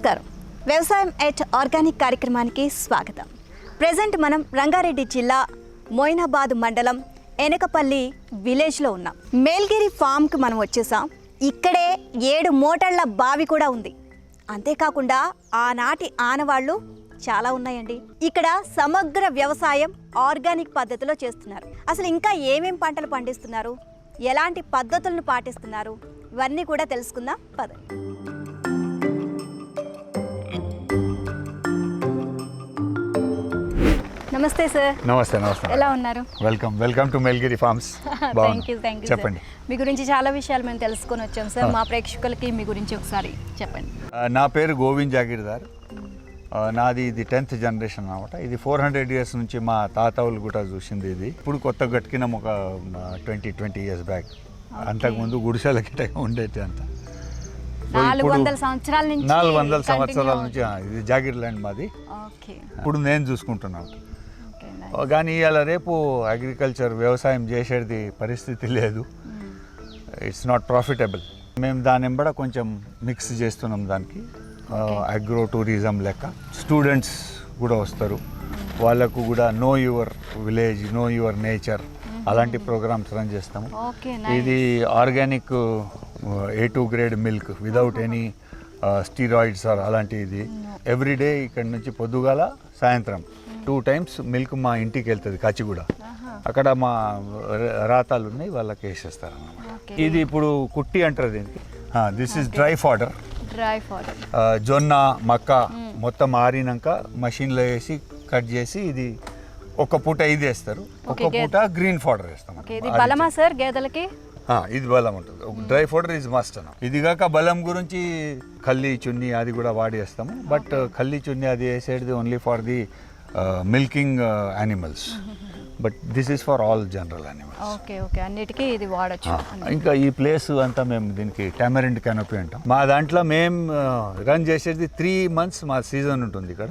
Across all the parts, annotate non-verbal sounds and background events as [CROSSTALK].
నమస్కారం. వ్యవసాయం at organic కార్యక్రమానికి స్వాగతం. ప్రజెంట్ మనం రంగారెడ్డి జిల్లా మోయినాబాద్ మండలం ఎనకపల్లి విలేజ్లో ఉన్నాం. మేల్గిరి ఫామ్కి మనం వచ్చేసాం. ఇక్కడే ఏడు మోటార్ల బావి కూడా ఉంది. అంతేకాకుండా ఆనాటి ఆనవాళ్ళు చాలా ఉన్నాయండి. ఇక్కడ సమగ్ర వ్యవసాయం ఆర్గానిక్ పద్ధతిలో చేస్తున్నారు. అసలు ఇంకా ఏమేం పంటలు పండిస్తున్నారు? ఎలాంటి పద్ధతులను పాటిస్తున్నారు? ఇవన్నీ కూడా తెలుసుకుందాం. పదండి నమస్తే సార్ నమస్తే నమస్తే ఎలా ఉన్నారు? Welcome welcome to Melgiri farms thank you thank you చెప్పండి. మీ గురించి చాలా విషయాలు మేము తెలుసుకొని వచ్చాం సార్ మా ప్రేక్షకులకి మీ గురించి ఒకసారి చెప్పండి. నా పేరు గోవింద్ జాగీర్దార్ నాది ఇది టెన్త్ జనరేషన్ అనమాట ఇది ఫోర్ హండ్రెడ్ ఇయర్స్ నుంచి మా తాతవులు కూడా చూసింది ఇది. ఇప్పుడు కొత్త గట్కినాం ఒక ట్వంటీ ట్వంటీ ఇయర్స్ బ్యాక్. అంతకుముందు గుడిసెల గిట్ట ఉండేది అంత. నాలుగు వందల సంవత్సరాల నుంచి సంవత్సరాల నుంచి ఇది జాగీర్ ల్యాండ్ మాది. ఇప్పుడు నేను చూసుకుంటున్నాను. కానీ ఇవాళ రేపు అగ్రికల్చర్ వ్యవసాయం చేసేది పరిస్థితి లేదు. ఇట్స్ నాట్ ప్రాఫిటబుల్ మేము దాని వెంబడ కొంచెం మిక్స్ చేస్తున్నాం దానికి. అగ్రో టూరిజం లెక్క. స్టూడెంట్స్ కూడా వస్తారు. వాళ్ళకు కూడా know your village know your nature అలాంటి ప్రోగ్రామ్స్ రన్ చేస్తాము. ఇది organic A two grade milk without any steroids or అలాంటి ఇది ఎవ్రీడే ఇక్కడ నుంచి పొద్దుగాల సాయంత్రం. టూ టైమ్స్ మిల్క్ మా ఇంటికి వెళ్తుంది కాచిగూడ. అక్కడ మా రాతాలు ఉన్నాయి వాళ్ళకి వేసేస్తారు అన్నమాట ఇది ఇప్పుడు కుట్టి అంటారు దీనికి. This is dry fodder dry fodder జొన్న మక్క మొత్తం ఆరినాక మషిన్లో వేసి కట్ చేసి ఇది ఒక పూట ఇది వేస్తారు. ఒక పూట గ్రీన్ ఫాడర్ వేస్తాం ఇది బలమా సార్ గేదెలకి? ఇది బలం ఉంటుంది. ఒక డ్రై ఫోడర్ ఇస్ మస్ట్ అన్న. ఇది కాక బలం గురించి కల్లి చున్ని అది కూడా వాడేస్తాము. బట్ కల్లి చున్ని అది వేసేది only for the milking animals but this is for all general animals okay okay అన్నిటికీ ఇది వాడచ్చు. ఇంకా ఈ ప్లేస్ అంతా మేము దీనికి టామరెంట్ కెనపీ అంటాం. మా దాంట్లో మేము రన్ చేసేది త్రీ మంత్స్ మా సీజన్ ఉంటుంది ఇక్కడ.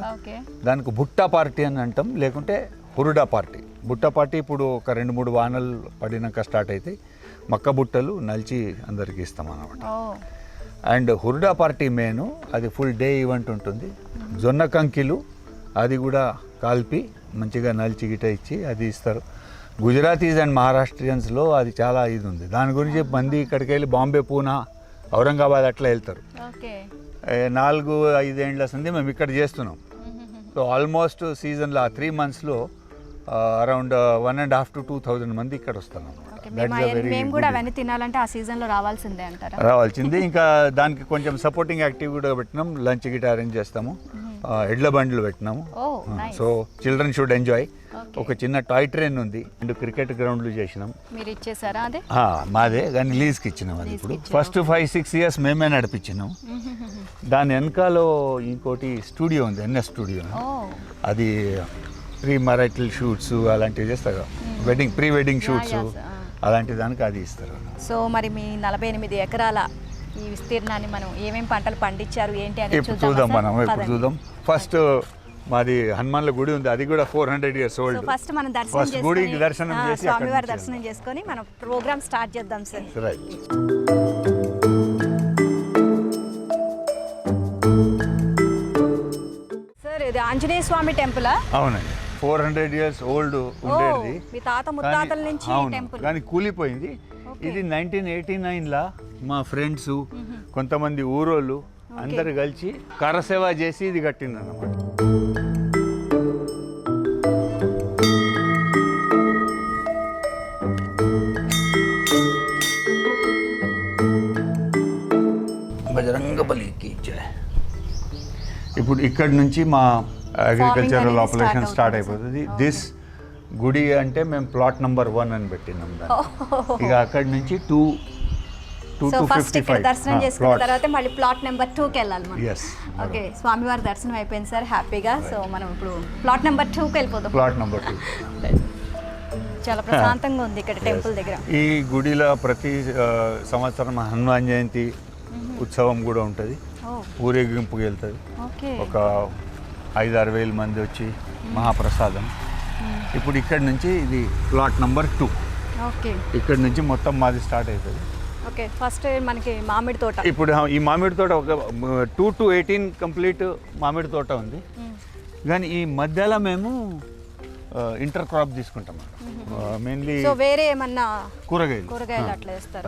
దానికి బుట్ట పార్టీ అని అంటాం. లేకుంటే హురుడా పార్టీ. బుట్ట పార్టీ ఇప్పుడు ఒక రెండు మూడు వానలు పడినాక స్టార్ట్ అవుతాయి మక్క బుట్టలు నలిచి అందరికి ఇస్తాం అన్నమాట ఓ. అండ్ హురుడా పార్టీ మెయిన్ అది ఫుల్ డే ఈవెంట్ ఉంటుంది. జొన్న కంకిలు అది కూడా కాల్పి మంచిగా నలిచి గిట ఇచ్చి అది ఇస్తారు. గుజరాతీస్ అండ్ మహారాష్ట్రియన్స్లో అది చాలా ఇది ఉంది. దాని గురించి మంది ఇక్కడికి వెళ్ళి బాంబే పూనా ఔరంగాబాద్ అట్లా వెళ్తారు. నాలుగు ఐదేండ్ల సంది మేము ఇక్కడ చేస్తున్నాం. సో ఆల్మోస్ట్ సీజన్లో ఆ త్రీ మంత్స్లో around one and half to two thousand మంది ఇక్కడ వస్తాం ఓకే మేము అవన్నీ- మేము కూడా అవన్నీ తినాలంటే ఆ సీజన్లో రావాల్సిందే ఇంకా దానికి కొంచెం సపోర్టింగ్ యాక్టివ్ కూడా పెట్టినాం. లంచ్ గిట అరేంజ్ చేస్తాము. ఎడ్ల బండ్లు పెట్టినాము. So children should enjoy. ఒక చిన్న టాయ్ ట్రైన్ ఉంది. రెండు క్రికెట్ గ్రౌండ్లు చేసినాం. మీరు ఇచ్చేసారా అదే? మాదే కానీ లీజ్కి ఇచ్చినాం అది ఇప్పుడు. ఫస్ట్ ఫైవ్ సిక్స్ ఇయర్స్ మేమే నడిపించినాం. దాని వెనకాలో ఇంకోటి స్టూడియో ఉంది ఎన్ఎస్ స్టూడియో. అది ప్రీ మరైటల్ షూట్స్ అలాంటివి చేస్తారు. Wedding pre wedding shoots. అలాంటి దానికి అది ఇస్తారు. సో మరి మీ నలభై ఎనిమిది ఎకరాల ఈ విస్తీర్ణాన్ని మనం ఏమేం పంటలు పండించారు ఏంటి ఇప్పుడు చూద్దామా చూద్దాం? మనం ఇప్పుడు. చూద్దాం. ఫస్ట్ మాది హనుమాన్ల గుడి ఉంది అది కూడా four hundred years old first మనం దర్శనం చేసుకొని, దర్శనం చేసి స్వామివారి దర్శనం చేసుకొని మనం ప్రోగ్రామ్ స్టార్ట్ చేద్దాం సార్. రైట్ సార్ ఇది ఆంజనేయ స్వామి టెంపుల్ అవునండి. ఫోర్ హండ్రెడ్ ఇయర్స్ ఓల్డ్ ఉండేది. మీ తాత ముత్తాతల నుంచి టెంపుల్. కానీ కూలిపోయింది. ఇది నైన్టీన్ ఎయిటీ నైన్లో మా ఫ్రెండ్స్ కొంతమంది ఊరోళ్ళు అందరు కలిసి కరసేవ చేసి ఇది కట్టింది అన్నమాట బజరంగ బలికి జై. ఇప్పుడు ఇక్కడ నుంచి మా అగ్రికల్చరల్ ఆపరేషన్ స్టార్ట్ అయిపోతుంది దిస్ గుడి అంటే మేము ప్లాట్ నంబర్ వన్ అని పెట్టినాం దాన్ని. ఇక అక్కడి నుంచి టూ టూ సో ఫస్ట్ ఇక్కడ దర్శనం చేసుకున్న తర్వాత మళ్ళీ ప్లాట్ నెంబర్ టూకి వెళ్ళాలి మనం. ఓకే స్వామివారి దర్శనం అయిపోయింది సార్ హ్యాపీగా. సో మనం ఇప్పుడు ప్లాట్ నెంబర్ టూకి వెళ్ళిపోదాం. ప్లాట్ నంబర్ టూ చాలా ప్రశాంతంగా ఉంది ఇక్కడ టెంపుల్ దగ్గర. ఈ గుడిలో ప్రతి సంవత్సరం హనుమాన్ జయంతి ఉత్సవం కూడా ఉంటుంది. ఊరేగింపుకి వెళ్తుంది. ఓకే. ఒక ఐదు ఆరు వేల మంది వచ్చి మహాప్రసాదం. ఇప్పుడు ఇక్కడ నుంచి ఇది ప్లాట్ నంబర్ టూ ఓకే. ఇక్కడ నుంచి మొత్తం మాది స్టార్ట్ అవుతుంది. ఓకే ఫస్ట్ మనకి మామిడి తోట. ఇప్పుడు ఈ మామిడి తోట ఒక టూ టు ఎయిటీన్ కంప్లీట్ మామిడి తోట ఉంది. కానీ ఈ మధ్యలో మేము ఇంటర్ క్రాప్ తీసుకుంటాం మెయిన్లీ సో వేరే ఏమన్నా కూరగాయలు. కూరగాయలు అట్లా వేస్తారు.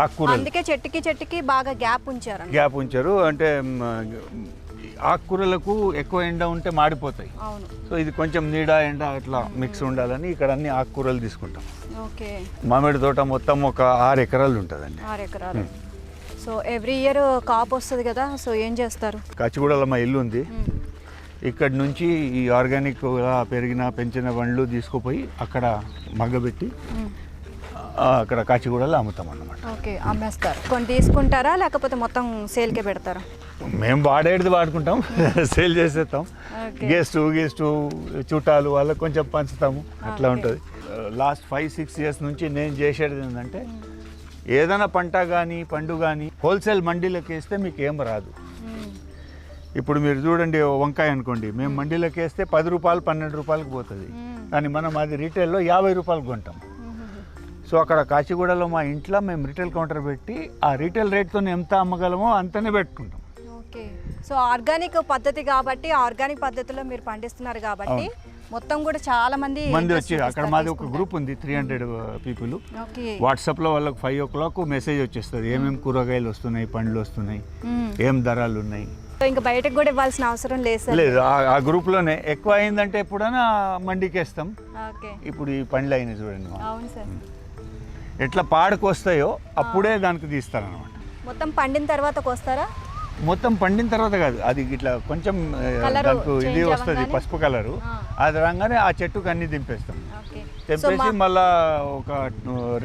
ఆకుకూరలు. అందుకే చెట్టుకి చెట్టుకి బాగా గ్యాప్ ఉంచారు గ్యాప్ ఉంచారు. అంటే ఆకుకూరలకు ఎక్కువ ఎండ ఉంటే మాడిపోతాయి. సో ఇది కొంచెం నీడ ఎండ అట్లా మిక్స్ ఉండాలని ఇక్కడ అన్ని ఆకుకూరలు తీసుకుంటాం. ఓకే. మామిడి తోట మొత్తం ఒక ఆరు ఎకరాలు ఉంటుందండి. ఆరు ఎకరాలు. సో ఎవ్రీ ఇయర్ కాపు వస్తుంది కదా సో ఏం చేస్తారు? కాచిగూడలో మా ఇల్లు ఉంది. ఇక్కడ నుంచి ఈ ఆర్గానిక్ పెరిగిన పెంచిన పండ్లు తీసుకుపోయి అక్కడ మగ్గబెట్టి అక్కడ కాచిగూడలో అమ్ముతాం అన్నమాట ఓకే అమ్మేస్తారు. కొన్ని తీసుకుంటారా లేకపోతే మొత్తం సేల్కే పెడతారా? మేము వాడేది వాడుకుంటాం [LAUGHS] సేల్ చేసేస్తాం. గెస్ట్ గెస్ట్ చుట్టాలు వాళ్ళకి కొంచెం పంచుతాము. అట్లా ఉంటుంది. లాస్ట్ ఫైవ్ సిక్స్ ఇయర్స్ నుంచి నేను చేసేది ఏంటంటే ఏదైనా పంట కానీ పండు కానీ హోల్సేల్ మండీలకు వేస్తే మీకు ఏం రాదు. ఇప్పుడు మీరు చూడండి వంకాయ అనుకోండి మేము మండీలకు వేస్తే పది రూపాయలు పన్నెండు రూపాయలకు పోతుంది. కానీ మనం అది రీటైల్లో యాభై రూపాయలకు కొంటాం. సో అక్కడ కాచిగూడలో మా ఇంట్లో మేము రీటైల్ కౌంటర్ పెట్టి ఆ రీటైల్ రేట్తో ఎంత అమ్మగలమో అంతనే పెట్టుకుంటాం. ఓకే. సో ఆర్గానిక్ పద్ధతి కాబట్టి ఆర్గానిక్ పద్ధతిలో మీరు పండిస్తున్నారు కాబట్టి మొత్తం కూడా చాలా మంది మంది వచ్చి అక్కడ మాది ఒక. గ్రూప్ ఉంది త్రీ హండ్రెడ్ పీపుల్ ఓకే. వాట్సాప్లో వాళ్ళకి ఫైవ్ ఓ క్లాక్ మెసేజ్ వచ్చేస్తుంది ఏమేమి కూరగాయలు వస్తున్నాయి పండ్లు వస్తున్నాయి. ఏం ధరలు ఉన్నాయి? ఇంకా బయటకు కూడా ఇవ్వాల్సిన అవసరం లేదు లేదు ఆ- ఆ గ్రూప్లోనే ఎక్కువ అయిందంటే ఎప్పుడైనా మండికి వేస్తాం ఓకే. ఇప్పుడు ఈ పండ్లు అయినాయి చూడండి మా. అవును సార్. ఎట్లా పాడుకు వస్తాయో అప్పుడే దానికి తీస్తారనమాట మొత్తం పండిన తర్వాత వస్తారా మొత్తం పండిన తర్వాత కాదు. అది ఇట్లా కొంచెం దానికి ఇది వస్తుంది? పసుపు కలరు. అది రాగానే ఆ చెట్టుకు అన్ని దింపేస్తాం. తెంపేసి మళ్ళా ఒక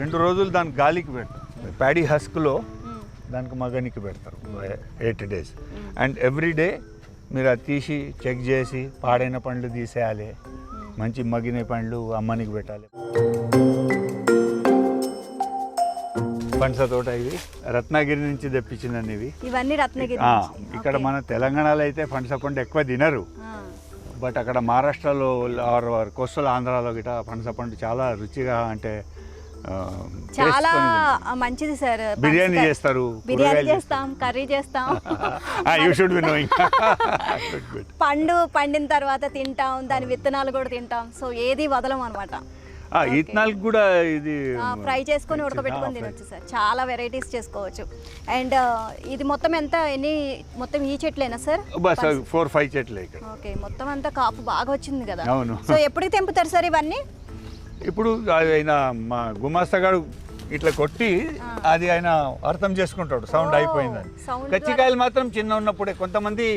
రెండు రోజులు దానికి గాలికి పెడతాం. ప్యాడీ హస్క్లో దానికి మగనికి పెడతారు. Eight days. And every day మీరు అది తీసి చెక్ చేసి పాడైన పండ్లు తీసేయాలి. మంచి మగిన పండ్లు అమ్మనికి పెట్టాలి. పనస తోట ఇది రత్నగిరి నుంచి తెప్పించిందండి ఇవి. ఇవన్నీ రత్నగిరి. ఇక్కడ. మన తెలంగాణలో అయితే పనస పండు ఎక్కువ తినరు. బట్ అక్కడ మహారాష్ట్రలో ఆర్ కోస్టల్ ఆంధ్రాలో గిట పనస పండు చాలా రుచిగా అంటే చాలా. మంచిది సార్. బిర్యానీ. చేస్తారు బిర్యానీ చేస్తాం కర్రీ చేస్తాం. యూ షుడ్ బి నోయింగ్ పండు పండిన తర్వాత తింటాం దాని విత్తనాలు కూడా తింటాం. సో ఏది వదలం అనమాట ఇథనాల్కి కూడా ఇది ఫ్రై చేసుకొని ఉడకబెట్టుకొని. తినొచ్చు సార్. చాలా వెరైటీస్ చేసుకోవచ్చు. అండ్ ఇది మొత్తం ఎంత ఎన్ని మొత్తం ఈ చెట్లేనా సార్? బస్ ఫోర్ ఫైవ్ చెట్లు ఓకే మొత్తం అంతా కాపు బాగా వచ్చింది కదా. అవును. సో ఎప్పటికి తెంపుతారు సార్ ఇవన్నీ? ఇప్పుడు ఆయన మా గుమాస్తగాడు ఇట్లా కొట్టి అది ఆయన అర్థం చేసుకుంటాడు. సౌండ్ అయిపోయిందని. కచ్చికాయలు మాత్రం చిన్న ఉన్నప్పుడే కొంతమంది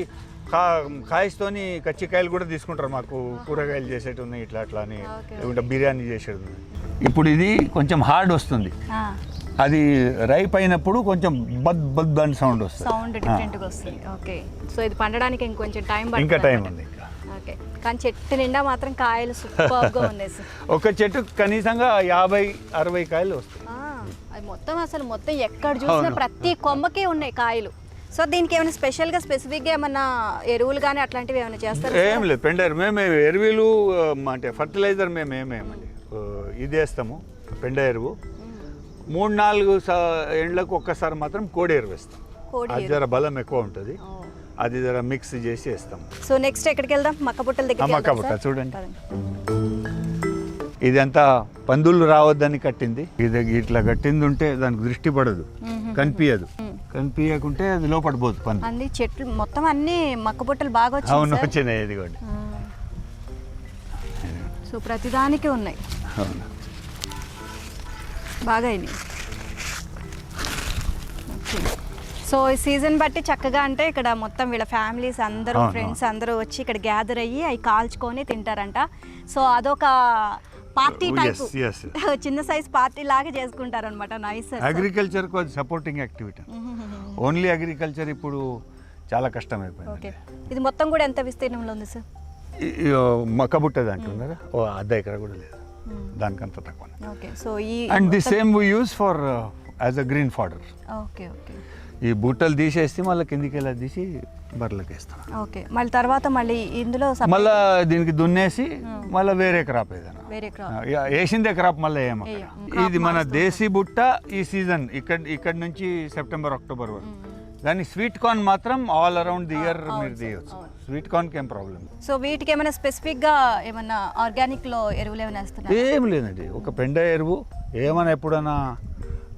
కా కాయస్తోని కచ్చికాయలు కూడా తీసుకుంటారు మాకు. కూరగాయలు చేసేటి ఉన్నాయి ఇట్లా అట్లా అని. లేకుంటే బిర్యానీ చేసేది ఉంది ఇప్పుడు ఇది కొంచెం హార్డ్ వస్తుంది. ఆ, అది రైప్ అయినప్పుడు కొంచెం బద్ బద్ అని సౌండ్ వస్తుంది. సౌండ్ డిఫరెంట్గా వస్తుంది. ఓకే. సో ఇది పండడానికి ఇంకొంచెం టైం ఇంకా టైం. ఉంది ఇంకా. ఓకే. కానీ చెట్టు నిండా మాత్రం కాయలు సూపర్గా ఉన్నాయి సార్ [LAUGHS] ఒక చెట్టు కనీసంగా యాభై అరవై కాయలు వస్తాయి. ఆ, అది మొత్తం అసలు మొత్తం ఎక్కడ చూసినా. ప్రతి కొమ్మకి ఉన్నాయి కాయలు. సో దీనికి ఏమైనా స్పెషల్గా స్పెసిఫిక్గా ఏమన్నా ఎరువులు కానీ అట్లాంటివి ఏమైనా చేస్తారు ఏం లేదు పెండర్. మేమే ఎరువులు అంటే ఫర్టిలైజర్ మేము ఏమేమండి ఇది వేస్తాము పెండ ఎరువు. మూడు నాలుగు ఎండ్లకు ఒక్కసారి మాత్రం కోడి ఎరువు వేస్తాం. అది జర బలం ఎక్కువ ఉంటుంది. అది జర మిక్స్ చేసి వేస్తాం. సో నెక్స్ట్ ఎక్కడికి వెళ్దాం? మక్కపుట్టల ఆ, దగ్గర మక్కపుట్ట చూడండి. ఇదంతా పందులు రావద్దని కట్టింది. ఇది ఇట్లా కట్టింది ఉంటే దానికి దృష్టి పడదు. కనిపించదు కనిపించకుంటే అది లోపడిపోదు పందు అన్ని చెట్లు మొత్తం అన్ని మక్కపుట్టలు బాగా అవును వచ్చాయి సార్. వచ్చినాయి ఇదిగోండి ఆ. సో ప్రతిదానికి ఉన్నాయి. అవును. బాగా అయినాయి. సో ఈ సీజన్ బట్టి చక్కగా అంటే ఇక్కడ మొత్తం వీళ్ళ ఫ్యామిలీస్ అందరూ అవును, ఫ్రెండ్స్ అందరూ వచ్చి ఇక్కడ గ్యాదర్ అయ్యి అవి కాల్చుకొని తింటారంట. సో అదొక పార్టీ Oh, టైప్. [LAUGHS] చిన్న సైజ్ పార్టీ లాగా చేసుకుంటారు అనమాట నైస్ అగ్రికల్చర్కు అది సపోర్టింగ్ యాక్టివిటీ ఓన్లీ అగ్రికల్చర్ ఇప్పుడు చాలా కష్టం ఓకే అయిపోయింది ఇది మొత్తం కూడా ఎంత విస్తీర్ణంలో ఉంది సార్ మక్కబుట్టది అంటున్నారా ఓ అర్ధ ఎకర కూడా లేదు. దానికంత తక్కువ and the same we use for as a green fodder okay okay ఈ బుట్టలు తీసేసి మళ్ళీ కిందికి వెళ్ళి తీసి బర్రెలకు వేస్తాం. ఓకే. మళ్ళీ తర్వాత మళ్ళీ ఇందులో మళ్ళా దీనికి దున్నేసి మళ్ళీ వేరే క్రాప్ ఏదైనా. వేరే ఇక వేసిందే క్రాప్ మళ్ళీ ఏమో. ఇది మన దేశీ బుట్ట ఈ సీజన్ ఇక్కడ ఇక్కడ నుంచి సెప్టెంబర్ అక్టోబర్ వరకు. కానీ స్వీట్ కార్న్ మాత్రం ఆల్ అరౌండ్ ది ఇయర్ మీరు తీయచ్చు. స్వీట్ కార్న్కి ఏం ప్రాబ్లం సో వీటికి ఏమైనా స్పెసిఫిక్గా ఏమన్నా ఆర్గానిక్లో ఎరువులు ఏమైనా ఏం లేదండి. ఒక పెండ ఎరువు ఏమైనా ఎప్పుడైనా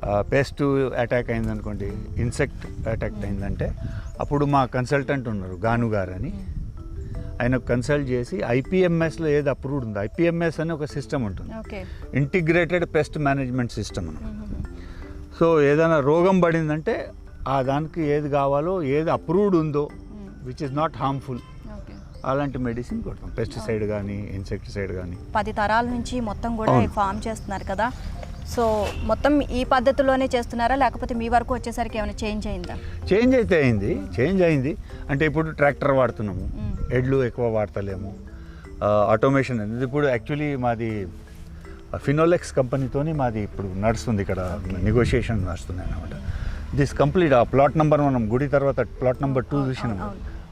పెస్ట్ అటాక్ అయిందనుకోండి ఇన్సెక్ట్ అటాక్ అయిందంటే అప్పుడు మా కన్సల్టెంట్ ఉన్నారు గాను గారు అని ఆయన కన్సల్ట్ చేసి ఐపీఎంఎస్లో ఏది అప్రూవ్డ్ ఉందో ఐపీఎంఎస్ అని ఒక సిస్టమ్ ఉంటుంది. ఇంటిగ్రేటెడ్ పెస్ట్ మేనేజ్మెంట్ సిస్టమ్ అనమాట సో ఏదైనా రోగం పడిందంటే ఆ దానికి ఏది కావాలో ఏది అప్రూవ్డ్ ఉందో విచ్ ఇస్ నాట్ హార్మ్ఫుల్ అలాంటి మెడిసిన్ కొడతాం. పెస్టిసైడ్ కానీ ఇన్సెక్టిసైడ్ కానీ పది తరాల నుంచి మొత్తం కూడా. ఫామ్ చేస్తున్నారు కదా. సో మొత్తం ఈ పద్ధతిలోనే చేస్తున్నారా? లేకపోతే మీ వరకు వచ్చేసరికి ఏమైనా చేంజ్ అయిందా? చేంజ్ అయితే అయింది. చేంజ్ అయింది. అంటే ఇప్పుడు ట్రాక్టర్ వాడుతున్నాము. ఎడ్లు ఎక్కువ వాడతలేము. ఆటోమేషన్ అనేది ఇప్పుడు యాక్చువల్లీ మాది ఫినోలెక్స్ కంపెనీతోని మాది ఇప్పుడు నడుస్తుంది ఇక్కడ. నెగోషియేషన్ నడుస్తున్నాయి అనమాట దిస్ కంప్లీట్ ఆ ప్లాట్ నెంబర్ మనం గుడి తర్వాత ప్లాట్ నెంబర్ టూ చూసినాము.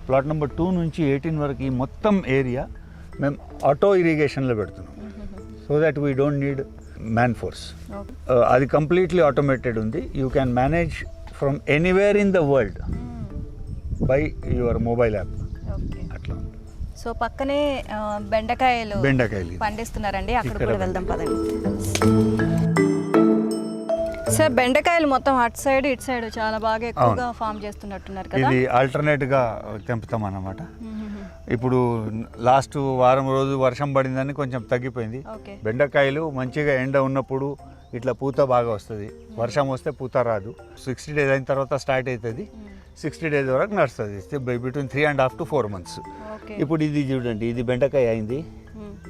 ప్లాట్ నెంబర్ టూ నుంచి ఎయిటీన్ వరకు ఈ మొత్తం ఏరియా మేము ఆటో ఇరిగేషన్లో పెడుతున్నాం so that we don't need man force Uh, అది కంప్లీట్లీ ఆటోమేటెడ్ ఉంది. You can manage from anywhere in the world by your mobile app అట్లా. సో పక్కనే బెండకాయలు బెండకాయలు. పండిస్తున్నారండి. అక్కడ కూడా వెళ్దాం పదండి. సార్ బెండకాయలు మొత్తం అటు సైడ్ ఇటు సైడ్ చాలా బాగా ఎక్కువగా ఫామ్ చేస్తున్నట్టున్నారు కదా. ఇది ఆల్టర్నేట్గా తెంపుతాం అన్నమాట. ఇప్పుడు లాస్ట్ వారం రోజు వర్షం పడిందని కొంచెం తగ్గిపోయింది. బెండకాయలు మంచిగా ఎండ ఉన్నప్పుడు ఇట్లా పూత బాగా వస్తుంది. వర్షం వస్తే పూత రాదు. సిక్స్టీ డేస్ అయిన తర్వాత స్టార్ట్ అవుతుంది సిక్స్టీ డేస్ వరకు నడుస్తుంది. Between three and half to four months ఇప్పుడు ఇది చూడండి ఇది బెండకాయ అయింది.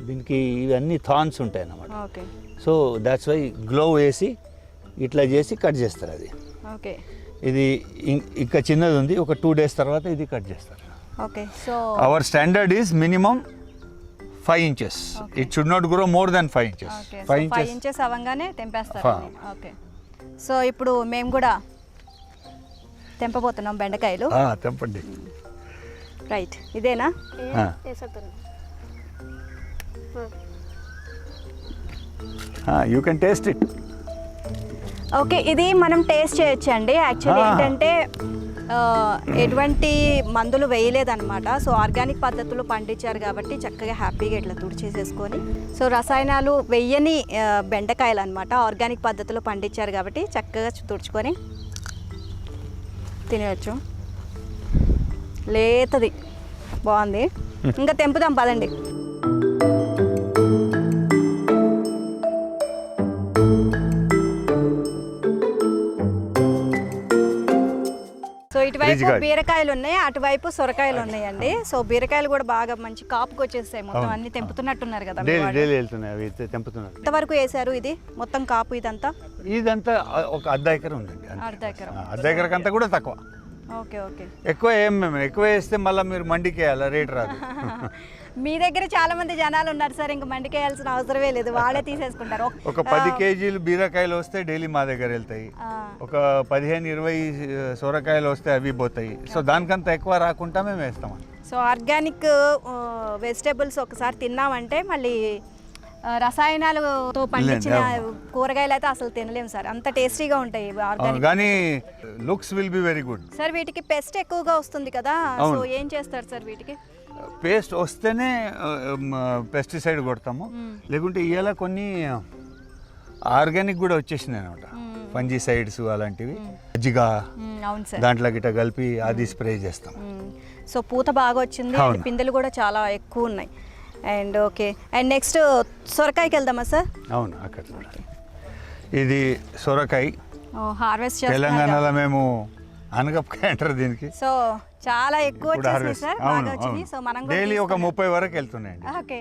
దీనికి ఇవన్నీ థాన్స్ ఉంటాయి అన్నమాట సో దాట్స్ వై గ్లో వేసి ఇట్లా చేసి కట్ చేస్తారు అది. ఓకే. ఇది ఇంకా చిన్నది ఉంది. ఒక టూ డేస్ తర్వాత ఇది కట్ చేస్తారు. Okay so our standard is minimum five inches Okay. It should not grow more than five inches okay five five inches అవ్వగానే తెంపేస్తారు ఫా. ఓకే సో ఇప్పుడు మేము కూడా తెంపబోతున్నాం బెండకాయలు. తెంపండి. రైట్ ఇదేనా? ఆ. You can taste it okay ఇది మనం టేస్ట్ చేయొచ్చు అండి యాక్చువల్లీ Ah. ఏంటంటే ఆ, ఎటువంటి మందులు వేయలేదన్నమాట. సో ఆర్గానిక్ పద్ధతిలో పండించారు కాబట్టి చక్కగా హ్యాపీగా ఇట్లా తుడిచేసేసుకొని సో రసాయనాలు వెయ్యని బెండకాయలు అనమాట ఆర్గానిక్ పద్ధతిలో పండించారు కాబట్టి చక్కగా తుడుచుకొని తినవచ్చు లేతది. బాగుంది. [LAUGHS] ఇంకా తెంపుదాం పదండి. ఇటువైపు. బీరకాయలు ఉన్నాయి అటువైపు సొరకాయలు ఉన్నాయండి. సో బీరకాయలు కూడా బాగా మంచి కాపుకి వచ్చేస్తాయి మొత్తం. అన్ని తెంపుతున్నట్టున్నారు కదా డైలీ వెళ్తున్నాయి అవి తెంపుతున్నారు. ఎంతవరకు వేశారు ఇది? మొత్తం కాపు ఇదంతా? ఇదంతా ఒక అర్ధ ఎకరం ఉందండి. అర్ధ ఎకరం. అర్ధ ఎకరం అంతా కూడా తక్కువ. Okay okay. ఎక్కువ ఏం మేము ఎక్కువ వేస్తే మళ్ళీ మీరు మండికి వేయాలి రేట్ రాదు. [LAUGHS] మీ దగ్గర చాలా మంది జనాలు ఉన్నారు సార్ ఇంకా మండికేయాల్సిన అవసరమే లేదు. వాళ్ళే తీసేసుకుంటారు. [LAUGHS] ఒక- పది కేజీలు బీరకాయలు వస్తే డైలీ మా దగ్గర వెళ్తాయి. ఒక పదిహేను ఇరవై సొరకాయలు వస్తే అవి పోతాయి. సో దానికంత ఎక్కువ రాకుండా మేము వేస్తాం సో ఆర్గానిక్ వెజిటేబుల్స్ ఒకసారి తిన్నామంటే మళ్ళీ రసాయనాలతో పండించిన. కూరగాయలు అయితే అసలు తినలేము సార్. అంత టేస్టీగా ఉంటాయి ఆర్గానిక్. కానీ looks will be very good. Sir వీటికి పెస్ట్ ఎక్కువగా వస్తుంది కదా. సో. ఏం చేస్తారు సార్ వీటికి? పేస్ట్ వస్తేనే పెస్టిసైడ్ కొడతాము. లేకుంటే ఇవాళ కొన్ని ఆర్గానిక్ కూడా వచ్చేసినాయి అనమాట ఫంజిసైడ్స్ అలాంటివి. మజ్జిగ దాంట్లో గిట్ట కలిపి అది స్ప్రే చేస్తాం. సో పూత బాగా వచ్చింది పిందెలు కూడా చాలా ఎక్కువ ఉన్నాయి. And okay. అండ్ నెక్స్ట్ సొరకాయకి వెళ్దామా సార్? అవును అక్కడ. ఇది సొరకాయ. హార్వెస్ట్ తెలంగాణలో మేము అనగపకాయ అంటారు దీనికి. సో చాలా ఎక్కువ ఇప్పుడు సార్ బాగా వచ్చినాయి. సో మనం డైలీ ఒక ముప్పై వరకు వెళ్తున్నాయండి. ఓకే.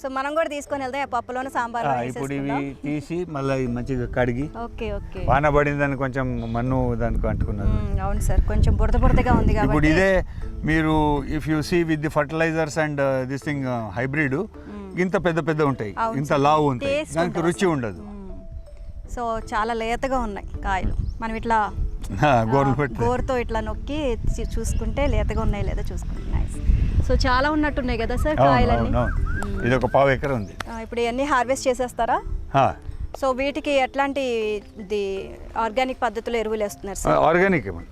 సో మనం కూడా తీసుకొని వెళ్దాం పప్పులోనే సాంబార్ ఇప్పుడు ఇవి తీసి మళ్ళీ మంచిగా కడిగి ఓకే ఓకే. వాన పడిందని కొంచెం మన్ను దానికి అంటుకున్నది అవును సార్ కొంచెం బురద బురదగా ఉంది ఇప్పుడు కాబట్టి ఇదే మీరు if you see with the fertilisers and this thing hybrid ఇంత పెద్ద పెద్ద ఉంటాయి. ఇంత. లావు ఉంటాయి. దానికి రుచి. ఉండదు. సో చాలా లేతగా ఉన్నాయి కాయలు. మనం ఇట్లా గోర్లు పెట్టి గోరుతో ఇట్లా నొక్కి చూసుకుంటే లేతగా ఉన్నాయి లేదా చూసుకుంటే. నైస్ సో చాలా ఉన్నట్టున్నాయి కదా సార్ కాయలన్నీ? అవును ఇది ఒక పావు ఎకరం ఉంది. ఇప్పుడు ఇవన్నీ హార్వెస్ట్ చేసేస్తారా? సో వీటికి ఎట్లాంటి ఇది ఆర్గానిక్ పద్ధతిలో ఎరువులు వేస్తున్నారు సార్? ఆర్గానిక్ ఇవ్వండి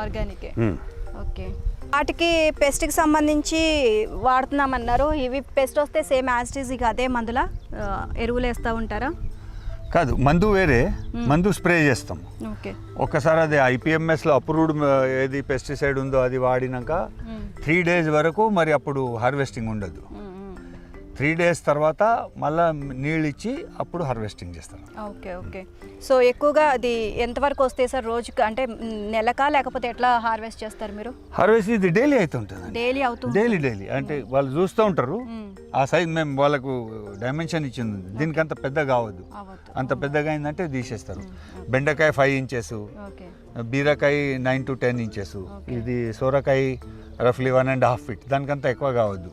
ఆర్గానికే. ఉమ్. ఓకే. వాటికి పెస్ట్కి సంబంధించి వాడుతున్నామన్నారు. ఇవి పెస్ట్ వస్తే సేమ్ యాస్టీజ్ ఇక అదే మందుల ఎరువులు వేస్తూ ఉంటారా? కాదు మందు వేరే మందు స్ప్రే చేస్తాం. ఓకే. ఒక్కసారి అది ఐపీఎంఎస్లో అప్రూవ్డ్ ఏది పెస్టిసైడ్ ఉందో అది వాడినాక త్రీ డేస్ వరకు మరి అప్పుడు హార్వెస్టింగ్ ఉండదు. త్రీ డేస్ తర్వాత మళ్ళా నీళ్ళు ఇచ్చి అప్పుడు హార్వెస్టింగ్ చేస్తాం ఓకే ఓకే. సో ఎక్కువగా అది ఎంతవరకు వస్తాయి సార్ రోజుకి? అంటే నెలకా లేకపోతే ఎట్లా హార్వెస్ట్ చేస్తారు మీరు? హార్వెస్ట్ ఇది డైలీ అవుతుంటుంది డైలీ అవుతుంది డైలీ డైలీ. అంటే వాళ్ళు చూస్తూ ఉంటారు. ఆ సైజ్ మేము వాళ్ళకు డైమెన్షన్ ఇచ్చింది. దీనికి అంత పెద్ద కావద్దు అంత పెద్దగా అయిందంటే తీసేస్తారు. బెండకాయ ఫైవ్ ఇంచెస్. ఓకే. బీరకాయ నైన్ టు టెన్ ఇంచెస్. ఇది సోరకాయ రఫ్లీ వన్ అండ్ హాఫ్ ఫీట్. దానికంత ఎక్కువ కావద్దు.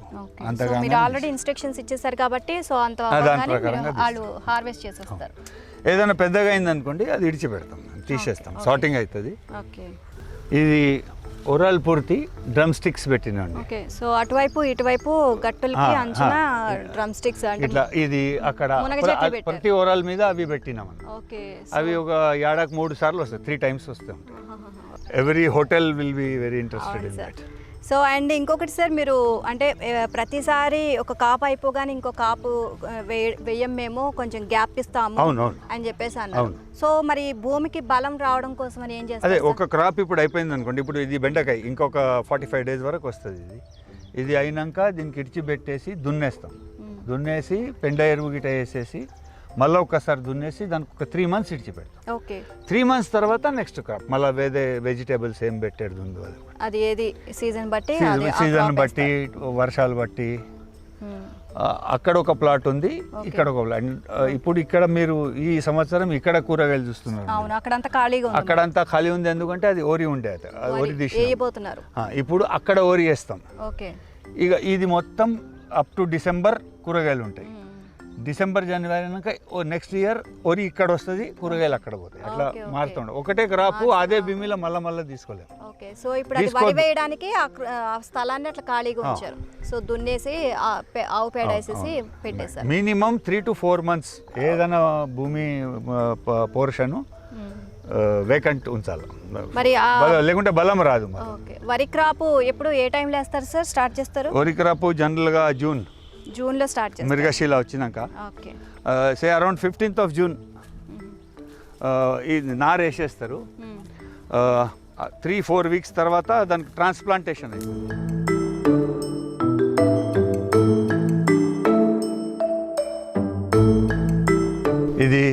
అంతగా మీరు ఆల్రెడీ ఇన్స్ట్రక్షన్స్ ఇచ్చేసారు కాబట్టి సో అంత వాళ్ళు హార్వెస్ట్ చేసేస్తారు. ఏదైనా పెద్దగా అయిందనుకోండి అది ఇడిచిపెడతాం. తీసేస్తాం. సార్టింగ్ అవుతుంది. ఇది ఒరాల్ పూర్తి డ్రమ్ స్టిక్స్ పెట్టినండి ఓకే సో అటువైపు ఇటువైపు గట్టులకి అంచున. డ్రమ్ స్టిక్స్ అంటే ఇట్లా ఇది అక్కడ. ప్రతి ఓరాల్ మీద అవి పెట్టినాం. ఓకే అవి ఒక ఏడాకు మూడు సార్లు వస్తాయి త్రీ టైమ్స్ వస్తాయి. Every hotel will be very interested in that so and ఇంకొకటి సార్ మీరు అంటే ప్రతిసారి ఒక కాపు అయిపోగానే ఇంకో కాపు ఆ, వే- వేయం మేము కొంచెం గ్యాప్ ఇస్తాము. అని చెప్పేసి అన్నారు. సో మరి భూమికి బలం రావడం కోసం అని ఏం అదే చేస్తారు ఒక క్రాప్ ఇప్పుడు అయిపోయింది అనుకోండి. ఇప్పుడు ఇది బెండకాయ ఇంకొక ఫార్టీ ఫైవ్ డేస్ వరకు వస్తుంది ఇది. ఇది అయినాక దీనికి ఇడిచి పెట్టేసి దున్నేస్తాం దున్నేసి పెండ ఎరువు గిట వేసేసి మళ్ళీ ఒక్కసారి దున్నేసి దానికి ఒక త్రీ మంత్స్ ఇడిచి పెడతాం ఓకే. త్రీ మంత్స్ తర్వాత నెక్స్ట్ క్రాప్ మళ్ళీ వేరే వెజిటేబుల్స్ ఏం పెట్టేది ఉందో అది అది ఏది? సీజన్ బట్టి సీజన్ బట్టి. వర్షాలు బట్టి. Hmm. అక్కడ ఒక ప్లాట్ ఉంది ఇక్కడ ఒక ప్లాట్ ఇప్పుడు ఇక్కడ మీరు ఈ సంవత్సరం ఇక్కడ కూరగాయలు చూస్తున్నారు. అక్కడంతా ఖాళీగా అక్కడంతా ఖాళీ ఉంది ఎందుకంటే అది ఓరి ఉండే ఓరి దిశ. వేయబోతున్నారు. ఇప్పుడు అక్కడ ఓరి వేస్తాం. ఓకే. ఇక ఇది మొత్తం అప్ టు డిసెంబర్ కూరగాయలు ఉంటాయి. డిసెంబర్ జనవరి అయినాక నెక్స్ట్ ఇయర్ ఒరి ఇక్కడ వస్తుంది కూరగాయలు అక్కడ పోతాయి. అట్లా. మారుతుండే ఒకటే క్రాపు అదే భూమిలో మళ్ళీ మళ్ళీ తీసుకోలేము. ఓకే సో ఇప్పుడు అది వరి. వేయడానికి ఆ స్థలాన్ని అట్లా ఖాళీగా. ఉంచారు. సో దున్నేసి ఆవు పేడ వేసేసి పెట్టేశారు. Minimum three to four months ఏదైనా భూమి పోర్షన్ వేకెంట్ ఉంచాలి. మరి లేకుంటే బలం రాదు వరి క్రాప్ ఎప్పుడు ఏ టైంలో వేస్తారు సార్? స్టార్ట్ చేస్తారు? వరి క్రాప్ జనరల్గా జూన్. జూన్లో స్టార్ట్ చేస్తారు. మిర్గశీల వచ్చినాక. Okay. Say around fifteenth of June ఇది నారు వేసేస్తారు. త్రీ ఫోర్ వీక్స్ తర్వాత దానికి ట్రాన్స్ప్లాంటేషన్ అయింది. ఇది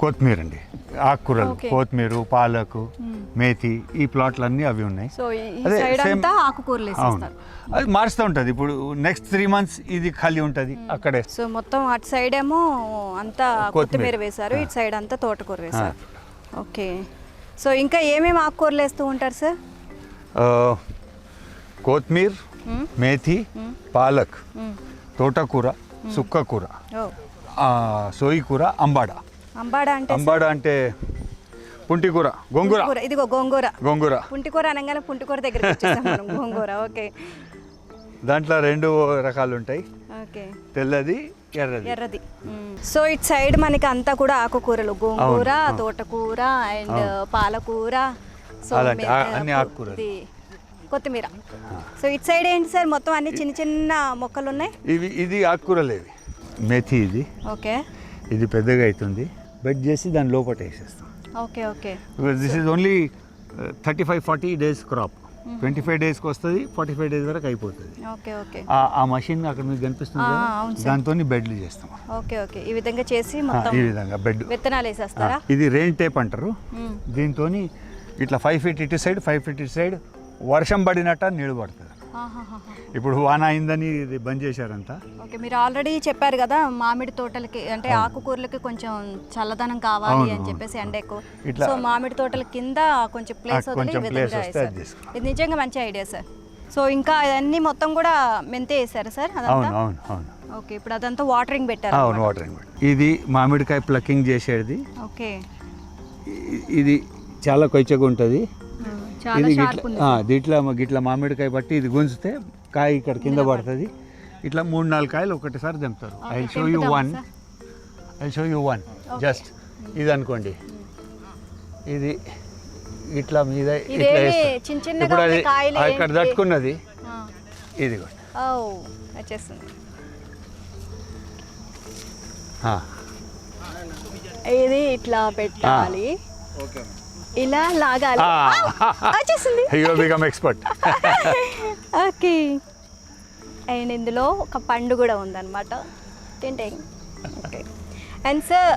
కొత్తిమీర అండి ఆకుకూరలు. కొత్తిమీర పాలకు మేతి ఈ ప్లాట్లన్నీ అవి ఉన్నాయి. సో ఈ అదే, సైడ్ same- అంతా ఆకుకూరలు అవును. అది మారుస్తూ ఉంటుంది. ఇప్పుడు నెక్స్ట్ త్రీ మంత్స్ ఇది ఖాళీ ఉంటుంది అక్కడే. సో మొత్తం అటు సైడ్ ఏమో అంతా కొత్తిమీర. వేశారు ఇటు సైడ్ అంతా తోటకూర వేశారు. ఓకే. సో ఇంకా ఏమేమి ఆకుకూరలు వేస్తూ ఉంటారు సార్ కొత్తిమీర మేథి పాలక్ తోటకూర సుక్కకూర ఆ, సోయి కూర అంబాడ. అంబాడ అంటే అంబాడ అంటే పుంటికూర గోంగూర. ఇదిగో గోంగూర. గోంగూర. పుంటికూర అనగానే పుంటికూర దగ్గర గోంగూర ఓకే. దాంట్లో రెండు రకాలు ఉంటాయి. ఓకే. తెల్లది ఎర్రది. ఎర్రది. సో ఇటు సైడ్ మనకి అంతా కూడా ఆకుకూరలు గోంగూర. తోటకూర అండ్ పాలకూర. సో అలాంటి ఆ- అన్ని ఆకుకూరలు. కొత్తిమీర. సో ఇటు సైడ్ ఏంటి సార్? మొత్తం అన్ని చిన్న చిన్న మొక్కలు ఉన్నాయి? ఇవి ఇది ఆకుకూరలు ఇవి. మెథి ఇది. ఓకే. ఇది పెద్దగా అవుతుంది. బెడ్ చేసి దాని లోపల వేసేస్తాం. Okay okay. This is only thirty five forty days crop twenty five డేస్కి వస్తుంది ఫార్టీ ఫైవ్ డేస్ వరకు అయిపోతుంది. Okay okay. ఆ- ఆ మషిన్ అక్కడ మీకు కనిపిస్తుంది. దాంతో బెడ్లు చేస్తాం. Okay okay. ఈ విధంగా చేసి మొత్తం ఈ విధంగా బెడ్ విత్తనాలు వేసేస్తారా? ఇది రెయిన్ టేప్ అంటారు. దీంతో ఇట్లా ఫైవ్ ఫీట్ ఇటు సైడ్ ఫైవ్ ఫీట్ ఇటు సైడ్ వర్షం పడినట్ట నీళ్ళు పడుతుంది. ఇప్పుడు వాన అయిందని ఇది బంద్ చేశారంతా. ఓకే మీరు ఆల్రెడీ చెప్పారు కదా మామిడి తోటలకి అంటే ఆకుకూరలకి కొంచెం చల్లదనం కావాలి అని. చెప్పేసి ఎండ ఎక్కువ సో మామిడి తోటల కింద కొంచెం ప్లేస్ వదిలి. ఇది నిజంగా మంచి ఐడియా సార్. సో ఇంకా అన్నీ మొత్తం కూడా మెంతే వేసారు సార్ అదంతా? ఓకే ఇప్పుడు అదంతా వాటరింగ్ పెట్టారు అవును అన్నమాట. వాటర్ ఇది మామిడికాయ ప్లకింగ్ చేసేది. ఓకే. ఇది చాలా కొచ్చగా ఉంటుంది. ఇది గిట్ల దీంట్లో గిట్ల మామిడికాయ బట్టి ఇది గుంజితే కాయ ఇక్కడ కింద పడుతుంది. ఇట్లా మూడు నాలుగు కాయలు ఒకటిసారి తెంపుతారు. I show you one I show you one just ఇది అనుకోండి. ఇది ఇట్లా మీద ఇట్లా ఇప్పుడు అది ఇక్కడ? తట్టుకున్నది. ఇది వచ్చేస్తుంది. ఇది ఇట్లా పెట్టాలి. ఇలా లాగాలి. ఆ, వచ్చేసింది. You become expert okay. And ఇందులో ఒక పండు కూడా ఉందన్నమాట. తింటే ఓకే. అండ్ సార్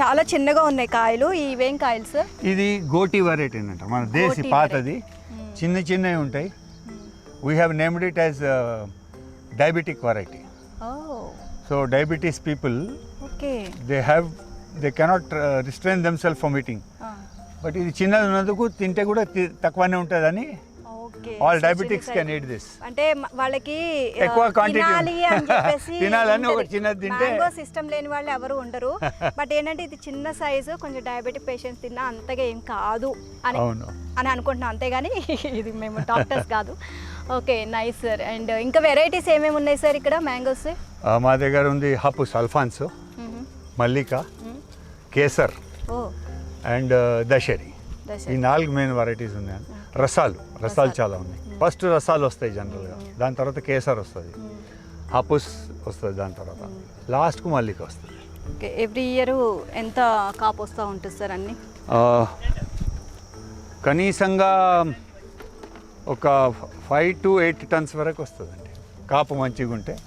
చాలా చిన్నగా ఉన్నాయి కాయలు. ఇవేం కాయలు సార్? ఇది గోటి వెరైటీ అంట. మన దేశీ పాతది. చిన్న చిన్నవి ఉంటాయి. We have named it as diabetic variety so diabetes people okay they have they cannot restrain themself from eating but ఇది చిన్నది ఉన్నందుకు తింటే కూడా తక్కువనే ఉంటుందని okay. All diabetics can eat this అంటే వాళ్ళకి ఎక్కువ చెప్పేసి [LAUGHS] తినాలని ఒకటి చిన్నది తింటే- సిస్టమ్ లేని వాళ్ళు ఎవరు ఉండరు. [LAUGHS] బట్ ఏంటంటే ఇది చిన్న సైజు కొంచెం డయాబెటిక్ పేషెంట్స్ తిన్నా అంతగా ఏం కాదు అని అవును. అని అనుకుంటున్నాం. అంతేగాని [LAUGHS] ఇది మేము డాక్టర్స్ కాదు. ఓకే నైస్ సార్ అండ్ ఇంకా వెరైటీస్ ఏమేమి ఉన్నాయి సార్ ఇక్కడ మ్యాంగోస్ మా దగ్గర ఉంది హపుస్ అల్ఫాన్సో మల్లిక కేసర్. ఓ. అండ్ దశరి. దశ ఈ నాలుగు మెయిన్ వెరైటీస్ ఉన్నాయి. రసాలు. రసాలు చాలా ఉన్నాయి. ఫస్ట్ రసాలు వస్తాయి జనరల్గా దాని తర్వాత కేసర్ వస్తుంది. హపుస్ వస్తుంది దాని తర్వాత. లాస్ట్కు మల్లిక వస్తుంది. ఓకే ఎవ్రీ ఇయర్ ఎంత కాపు వస్తూ ఉంటుంది సార్ అన్ని? కనీసంగా ఒక ఫైవ్ టు ఎయిట్ టన్స్ వరకు వస్తుందండి. కాపు మంచిగా ఉంటే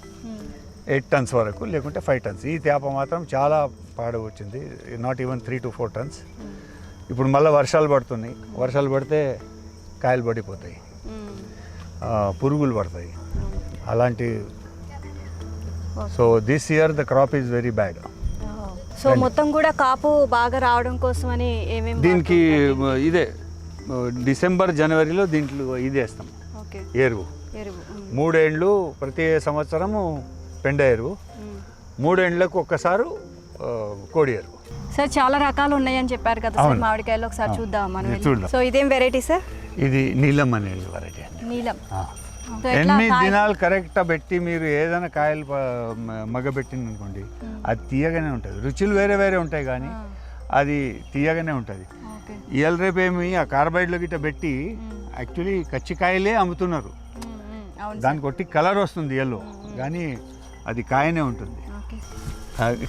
ఎయిట్ టన్స్ వరకు లేకుంటే ఫైవ్ టన్స్. ఈ తేప మాత్రం చాలా పాడు వచ్చింది not even three to four tons ఇప్పుడు మళ్ళీ వర్షాలు పడుతున్నాయి. వర్షాలు పడితే కాయలు పడిపోతాయి. ఆ, పురుగులు పడతాయి. అలాంటి so this year the crop is very bad so మొత్తం కూడా కాపు బాగా రావడం కోసం అని ఏమేమి దీనికి ఇదే. డిసెంబర్ జనవరిలో దీంట్లో ఇది వేస్తాం. ఎరువు. మ్మ్. మూడేండ్లు ప్రతి సంవత్సరము పెండ ఎరువు. మూడేండ్లకు ఒక్కసారి కోడి ఎరువు సార్ చాలా రకాలు ఉన్నాయని చెప్పారు కదా సార్. మామిడికాయలు ఒకసారి. చూద్దాం మనం. సో ఇదేం వెరైటీ సార్? ఇది నీలం అనేది వెరైటీ నీలం. కాయ- దినాలు కరెక్ట్గా పెట్టి మీరు ఏదైనా కాయలు ప- మ- మగబెట్టింది అనుకోండి అది తీయగానే ఉంటుంది. రుచులు వేరే వేరే ఉంటాయి కానీ అది తీయగానే ఉంటుంది. ఇవాళ రేపు ఏమి ఆ కార్బైడ్లో గిట్ట పెట్టి యాక్చువల్లీ కచ్చికాయలే అమ్ముతున్నారు. దానికి కొట్టి కలర్ వస్తుంది ఎల్లో కానీ అది కాయనే ఉంటుంది.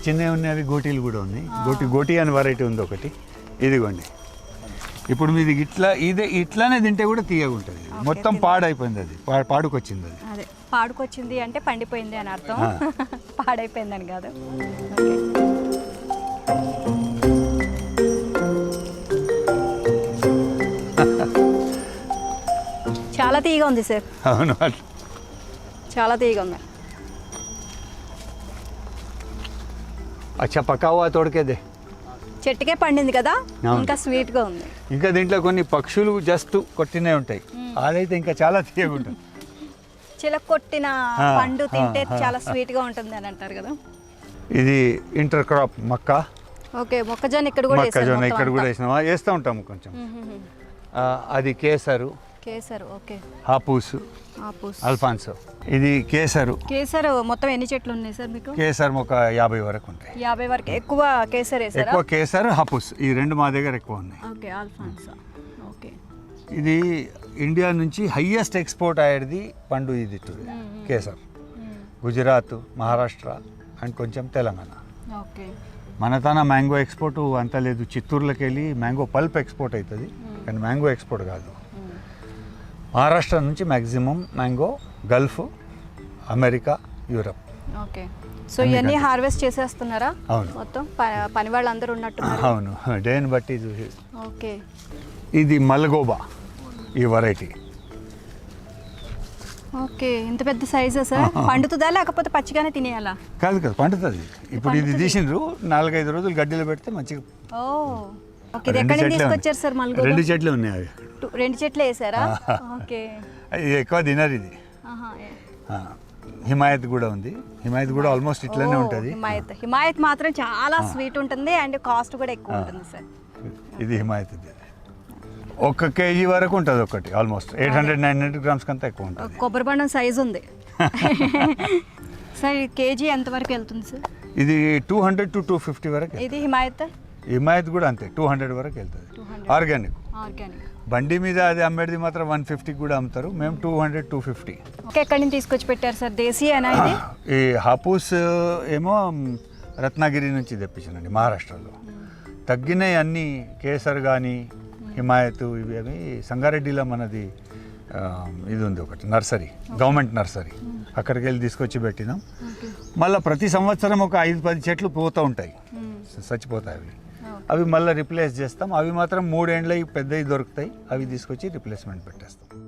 చిన్నవి ఉన్నవి గోటీలు కూడా ఉన్నాయి. గోటి గోటి అని వెరైటీ ఉంది ఒకటి. ఇదిగోండి. ఇప్పుడు మీది ఇట్లా ఇదే ఇట్లానే తింటే కూడా తీయగా ఉంటుంది. మొత్తం పాడైపోయింది అది. పాడుకొచ్చింది అది. అదే పాడుకొచ్చింది అంటే పండిపోయింది అని అర్థం. ఆ. [LAUGHS] పాడైపోయిందని కాదు. [LAUGHS] చాలా తీయగా ఉంది సార్. అవును. చాలా తీయగా ఉంది. అచ్చా పక్కావా తోడకేదే? చెట్టుకే పండింది కదా. ఇంకా స్వీట్గా ఉంది. ఇంకా దీంట్లో కొన్ని పక్షులు జస్ట్ కొట్టినే ఉంటాయి. అదైతే ఇంకా చాలా తీయగా ఉంటుంది. చిలక కొట్టిన పండు తింటే చాలా స్వీట్గా ఉంటుంది అని అంటారు కదా? ఇది ఇంటర్ క్రాప్ మక్క. ఓకే మొక్కజొన్న ఇక్కడ కూడా మొక్కజొన్న ఇక్కడ కూడా. వేసినామా? వేస్తూ ఉంటాము కొంచెం. అది కేసరు. కేసరు ఓకే. హాపూసు. ఆపూస్ అల్ఫాన్సో. ఇది కేసరు. కేసరు మొత్తం ఎన్ని చెట్లు ఉన్నాయి సార్ మీకు? కేసర్ ఒక యాభై వరకు ఉంటాయి. యాభై వరకు ఎక్కువ కేసర్ ఎక్కువ కేసర్ హపుస్. ఈ రెండు మా దగ్గర ఎక్కువ ఉన్నాయి. Okay Alphonso okay. ఇది ఇండియా నుంచి హయ్యెస్ట్ ఎక్స్పోర్ట్ అయ్యేది పండు ఇది కేసర్. గుజరాత్ మహారాష్ట్ర అండ్ కొంచెం తెలంగాణ. ఓకే. మన తన మ్యాంగో ఎక్స్పోర్ట్ అంత లేదు. చిత్తూరులోకి వెళ్ళి మ్యాంగో పల్ప్ ఎక్స్పోర్ట్ అవుతుంది కానీ మ్యాంగో ఎక్స్పోర్ట్ కాదు. మహారాష్ట్ర నుంచి maximum mango Gulf America Europe. Okay. So ఇవన్నీ హార్వెస్ట్ చేసేస్తున్నారా? అవును. మొత్తం పని వాళ్ళు అందరూ ఉన్నట్టున్నారు. అవును. డేని బట్టి చూసి ఓకే. ఇది మల్గోబా ఈ వెరైటీ ఓకే. ఇంత పెద్ద సైజా సార్? పండుతుందా లేకపోతే పచ్చిగానే తినేయాలా? కాదు కాదు పండుతుంది. ఇప్పుడు ఇది తీసిండ్రు నాలుగైదు రోజులు గడ్డిలో పెడితే మంచిగా ఓ. ఓకే ఎక్కడి తీసుకొచ్చారు సార్. మల్గోబా? రెండు చెట్లు ఉన్నాయి అవి. రెండు చెట్లు వేసారా? ఓకే. ఎక్కువ తినరు ఇది. హిమాయత్ కూడా ఉంది. హిమాయత్ కూడా ఆల్మోస్ట్ ఇట్లనే ఉంటుంది. హిమాయత్. హిమాయత్ మాత్రం చాలా స్వీట్ ఉంటుంది అండ్ కాస్ట్ కూడా ఎక్కువ ఉంటుంది సార్ ఇది హిమాయత్ ఇది ఒక కేజీ వరకు ఉంటుంది ఒకటి almost eight hundred nine hundred grams కంటే ఎక్కువ ఉంటుంది. కొబ్బరి బండం సైజు ఉంది. [LAUGHS] సార్ కేజీ ఎంతవరకు వెళ్తుంది సార్ ఇది two hundred to two fifty వరకు. ఇది హిమాయత్? హిమాయత్ కూడా అంతే టూ హండ్రెడ్ వరకు వెళ్తుంది. 200. ఆర్గానిక్ ఆర్గానిక్ బండి మీద అది అమ్మేది మాత్రం వన్ ఫిఫ్టీకి కూడా అమ్ముతారు. మేము టూ హండ్రెడ్ టూ ఫిఫ్టీ. ఎక్కడి నుంచి తీసుకొచ్చి పెట్టారు సార్ ఇది? [CLEARS THROAT] ఈ హాపూస్ ఏమో రత్నగిరి నుంచి తెప్పించానండి మహారాష్ట్రలో. తగ్గినాయి అన్ని కేసర్ కానీ హిమాయత్ ఇవి అవి సంగారెడ్డిలో మనది ఇది ఉంది ఒకటి నర్సరీ గవర్నమెంట్ నర్సరీ. అక్కడికి వెళ్ళి తీసుకొచ్చి పెట్టినాం. మళ్ళీ ప్రతి సంవత్సరం ఒక ఐదు పది చెట్లు పోతూ ఉంటాయి. చచ్చిపోతాయి అవి. అవి మళ్ళీ రిప్లేస్ చేస్తాం. అవి మాత్రం మూడేండ్లకి పెద్దవి దొరుకుతాయి. అవి తీసుకొచ్చి రిప్లేస్మెంట్ పెట్టేస్తాం.